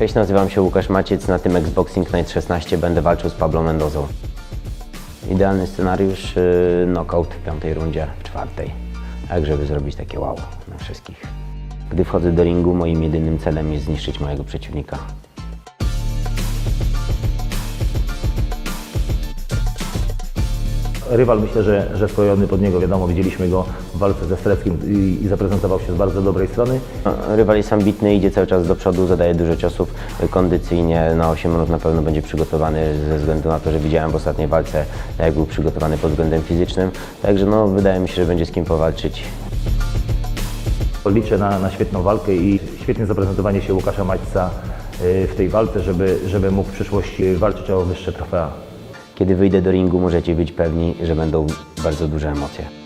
Cześć, nazywam się Łukasz Maciec. Na tym Xboxing Night 16 będę walczył z Pablo Mendozą. Idealny scenariusz, yy, knockout w piątej rundzie, w czwartej. Tak, żeby zrobić takie wow na wszystkich. Gdy wchodzę do ringu, moim jedynym celem jest zniszczyć mojego przeciwnika. Rywal myślę, że, że skrojony pod niego, wiadomo, widzieliśmy go w walce ze Streckim i, i zaprezentował się z bardzo dobrej strony. No, Rywal jest ambitny, idzie cały czas do przodu, zadaje dużo ciosów. Kondycyjnie na 8 minut na pewno będzie przygotowany ze względu na to, że widziałem w ostatniej walce, jak był przygotowany pod względem fizycznym. Także no, wydaje mi się, że będzie z kim powalczyć. Liczę na, na świetną walkę i świetne zaprezentowanie się Łukasza Maćca y, w tej walce, żeby, żeby mógł w przyszłości walczyć o wyższe trofea. Kiedy wyjdę do ringu, możecie być pewni, że będą bardzo duże emocje.